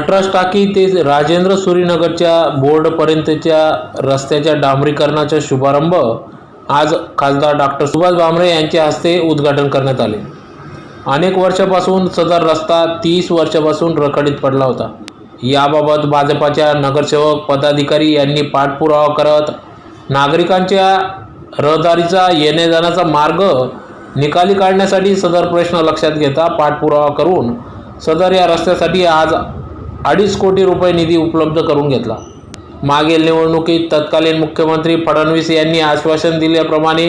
नटराज टाकी ते राजेंद्र सुरीनगरच्या बोर्डपर्यंतच्या रस्त्याच्या डांबरीकरणाचा शुभारंभ आज खासदार डॉक्टर सुभाष भामरे यांच्या हस्ते उद्घाटन करण्यात आले. अनेक वर्षापासून सदर रस्ता तीस वर्षापासून रखडीत पडला होता. याबाबत भाजपाच्या नगरसेवक पदाधिकारी यांनी पाठपुरावा करत नागरिकांच्या रहदारीचा येणे जाण्याचा मार्ग निकाली काढण्यासाठी सदर प्रश्न लक्षात घेता पाठपुरावा करून सदर या रस्त्यासाठी आज अडीच कोटी रुपये निधी उपलब्ध करून घेतला. मागील निवडणुकीत तत्कालीन मुख्यमंत्री फडणवीस यांनी आश्वासन दिल्याप्रमाणे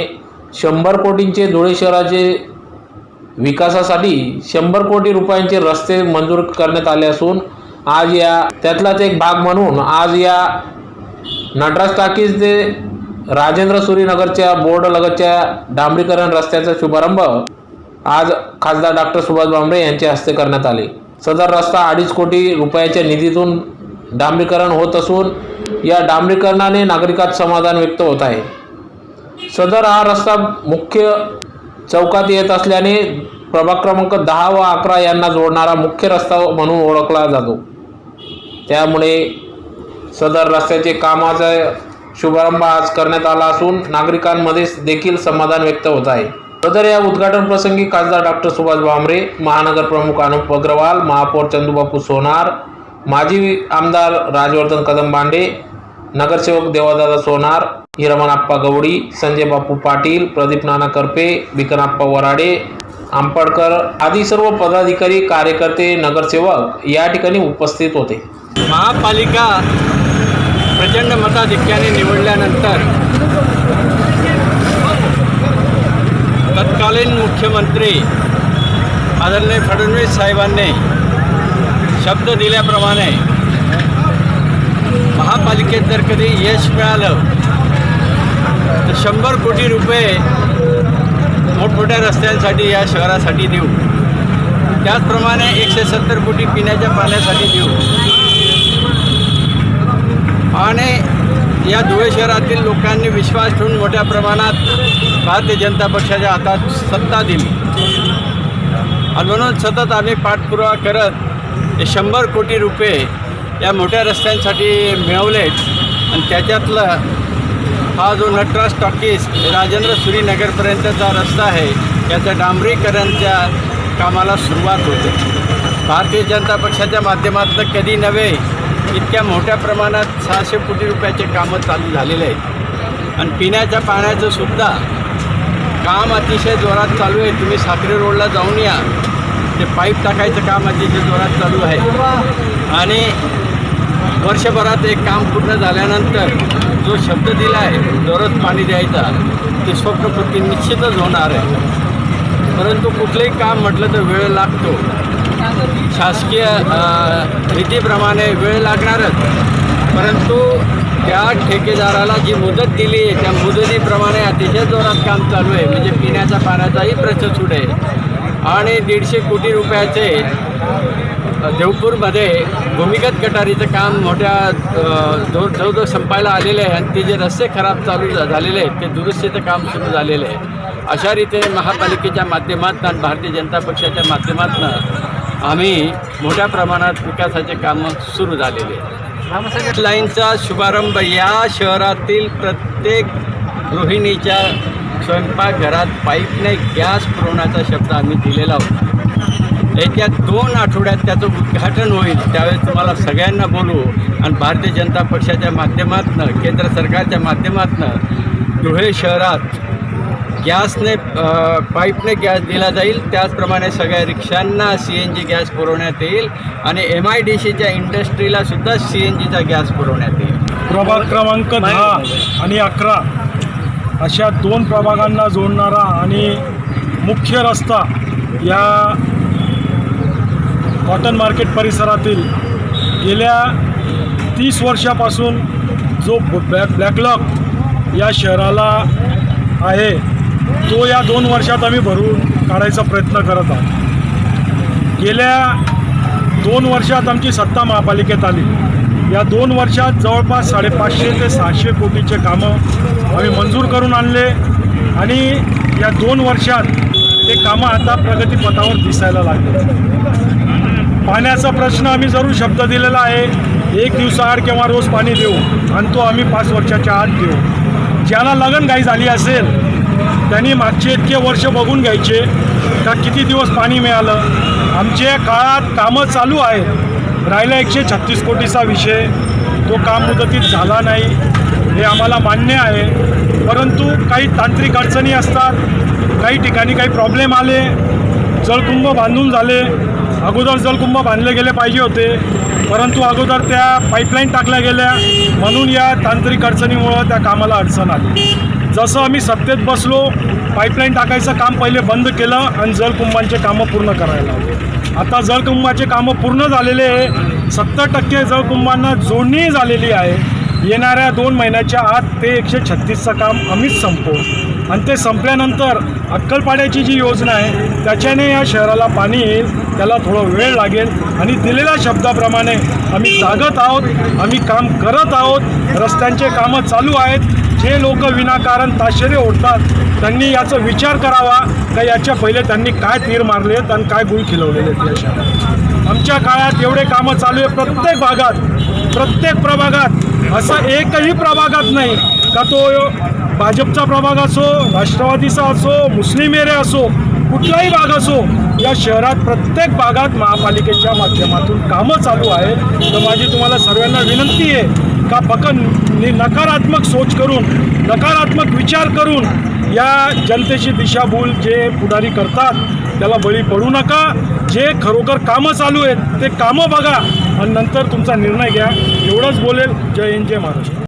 शंभर कोटींचे धुळे शहराचे विकासासाठी शंभर कोटी रुपयांचे रस्ते मंजूर करण्यात आले असून आज या त्यातलाच एक भाग म्हणून आज या नटराज टाकीज ते राजेंद्र सुरीनगरच्या बोर्डलगतच्या डांबरीकरण रस्त्याचा शुभारंभ आज खासदार डॉक्टर सुभाष भामरे यांच्या हस्ते करण्यात आले. सदर रस्ता अडीच कोटी रुपयाच्या निधीतून डांबरीकरण होत असून या डांबरीकरणाने नागरिकात समाधान व्यक्त होत आहे. सदर हा रस्ता मुख्य चौकात येत असल्याने प्रभाग क्रमांक दहा व अकरा यांना जोडणारा मुख्य रस्ता म्हणून ओळखला जातो. त्यामुळे सदर रस्त्याचे कामाचा शुभारंभ आज करण्यात आला असून नागरिकांमध्ये देखील समाधान व्यक्त होत आहे. सदर या उद्घाटन प्रसंगी खासदार डॉक्टर सुभाष भामरे महानगर प्रमुख अनुप अग्रवाल महापौर चंदूबापू सोनार माजी आमदार राजवर्धन कदम बांडे नगरसेवक देवादादा सोनार हिरमनाप्पा गवडी संजय बापू पाटील प्रदीप नाना करपे विकनाप्पा वराडे आंबडकर आदी सर्व पदाधिकारी कार्यकर्ते नगरसेवक या ठिकाणी उपस्थित होते. महापालिका प्रचंड मताधिक्याने निवडल्यानंतर तत्कालीन मुख्यमंत्री आदरणीय फडणवीस साहेबांनी शब्द दिल्याप्रमाणे महापालिकेत जर कधी यश मिळालं तर शंभर कोटी रुपये मोठमोठ्या रस्त्यांसाठी या शहरासाठी देऊ. त्याचप्रमाणे एकशे सत्तर कोटी पिण्याच्या पाण्यासाठी देऊ. आणि या धुळे शहरातील लोकांनी विश्वास ठेवून मोठ्या प्रमाणात भारतीय जनता पक्षाच्या हातात सत्ता दिली. आणि म्हणून सतत आम्ही पाठपुरावा करत हे शंभर कोटी रुपये या मोठ्या रस्त्यांसाठी मिळवलेत. आणि त्याच्यातलं हा जो नटराज टॉकीज राजेंद्र सुरीनगरपर्यंतचा रस्ता आहे याच्या डांबरीकरणच्या कामाला सुरुवात होते. भारतीय जनता पक्षाच्या माध्यमातून कधी नव्हे इतक्या मोठ्या प्रमाणात सहाशे कोटी रुपयाचे कामं चालू झालेले आहेत. आणि पिण्याच्या पाण्याचं सुद्धा काम अतिशय जोरात चालू आहे. तुम्ही साखरे रोडला जाऊन या. ते पाईप टाकायचं काम अतिशय जोरात चालू आहे. आणि वर्षभरात एक काम पूर्ण झाल्यानंतर जो शब्द दिला आहे दररोज पाणी द्यायचा ते स्वप्नपूर्ती निश्चितच होणार आहे. परंतु कुठलंही काम म्हटलं तर वेळ लागतो. शासकीय रीतीप्रमाणे वेळ लागणारच. परंतु त्या ठेकेदाराला जी मुदत दिली आहे त्या मुदतीप्रमाणे अतिशय जोरात काम चालू आहे. म्हणजे पिण्याच्या पाण्याचाही प्रश्न सुटे आणि दीडशे कोटी रुपयाचे देवपूरमध्ये भूमिगत गटारीचं काम मोठ्या जोर जवळ जवळजवळ संपायला आलेलं आहे. आणि ते जे रस्ते खराब चालू झा- झालेले आहेत ते दुरुस्तीचं काम सुरू झालेलं आहे. अशा रीतीने महापालिकेच्या माध्यमातून आणि भारतीय जनता पक्षाच्या माध्यमातून आम्ही मोठ्या प्रमाणात विकासाचे कामं सुरू झालेले आहेत. लाईनचा शुभारंभ या शहरातील प्रत्येक गृहिणीच्या स्वयंपाकघरात पाईपने गॅस पुरवण्याचा शब्द आम्ही दिलेला होता. येत्या दोन आठवड्यात त्याचं उद्घाटन होईल त्यावेळेस तुम्हाला सगळ्यांना बोलू आणि भारतीय जनता पक्षाच्या माध्यमातून केंद्र सरकारच्या माध्यमातून धुळे शहरात गॅसने पाईपने गॅस दिला जाईल. त्याचप्रमाणे सगळ्या रिक्षांना सी एन जी गॅस पुरवण्यात येईल आणि एम आय डी सीच्या इंडस्ट्रीला सुद्धा सी एन जीचा गॅस पुरवण्यात येईल. प्रभाग क्रमांक दहा आणि अकरा अशा दोन प्रभागांना जोडणारा आणि मुख्य रस्ता या कॉटन मार्केट परिसरातील गेल्या तीस वर्षापासून जो ब्लॅक ब्लॅकलॉक या शहराला आहे तो या दोन वर्षात आम्ही भरून काढायचा प्रयत्न करत आहोत. गेल्या दोन वर्षात आमची सत्ता महापालिकेत आली. या दोन वर्षात जवळपास साडेपाचशे ते सहाशे कोटीचे कामं आम्ही मंजूर करून आणले आणि या दोन वर्षात ते कामं आता प्रगतीपथावर दिसायला लागले. पाण्याचा प्रश्न आम्ही जरूर शब्द दिलेला आहे. एक दिवसाआड किंवा रोज पाणी देऊ आणि तो आम्ही पाच वर्षाच्या आत देऊ. ज्याला लगनघाई झाली असेल आणि मागचे इतके वर्ष बघून घ्यायचे का किती दिवस पाणी मिळालं? आमच्या काळात कामं चालू आहेत. राहिला एकशे छत्तीस कोटीचा विषय. तो काम मुदतीत झाला नाही हे आम्हाला मान्य आहे. परंतु काही तांत्रिक अडचणी असतात काही ठिकाणी काही प्रॉब्लेम आले जलकुंभ बांधून झाले. अगोदर जलकुंभ बांधले गेले पाहिजे होते. परंतु अगोदर त्या पाईपलाईन टाकल्या गेल्या. म्हणून या तांत्रिक अडचणीमुळं त्या कामाला अडचण आली. जसं आम्ही सत्तेत बसलो पाईपलाईन टाकायचं काम पहिले बंद केलं आणि जलकुंभांचे कामं पूर्ण करायला आता जलकुंभाचे कामं पूर्ण झालेले आहे. सत्तर टक्के जलकुंभांना जोडणी झालेली आहे. येणाऱ्या दोन महिन्याच्या आत ते एकशे छत्तीसचं काम आम्हीच संपवू. आणि ते संपल्यानंतर अक्कलपाड्याची जी योजना आहे त्याच्याने या शहराला पाणी येईल त्याला थोडा वेळ लागेल आणि दिलेल्या शब्दाप्रमाणे आम्ही जागत आहोत आम्ही काम करत आहोत रस्त्यांचे कामं चालू आहेत जे लोक विनाकारण ताशेरे ओढतात त्यांनी याचा विचार करावा का याच्या पहिले त्यांनी काय तीर आहेत आणि काय गुळ खिलवलेले आहेत या शहरात. आमच्या काळात एवढे कामं चालू आहे प्रत्येक भागात प्रत्येक प्रभागात. असं एकही प्रभागात नाही. का तो भाजपचा प्रभाग असो राष्ट्रवादीचा असो मुस्लिम एरिया असो कुठलाही भाग असो या शहरात प्रत्येक भागात महापालिकेच्या माध्यमातून कामं चालू आहेत. तर माझी तुम्हाला सर्वांना विनंती आहे का फक्त नि- नकारात्मक सोच करून नकारात्मक विचार करून या जनतेची दिशाभूल जे पुढारी करतात त्याला बळी पडू नका. जे खरोखर कामं चालू आहेत ते कामं बघा आणि नंतर तुमचा निर्णय घ्या. एवढंच बोलेल. जय हिंद जय महाराष्ट्र.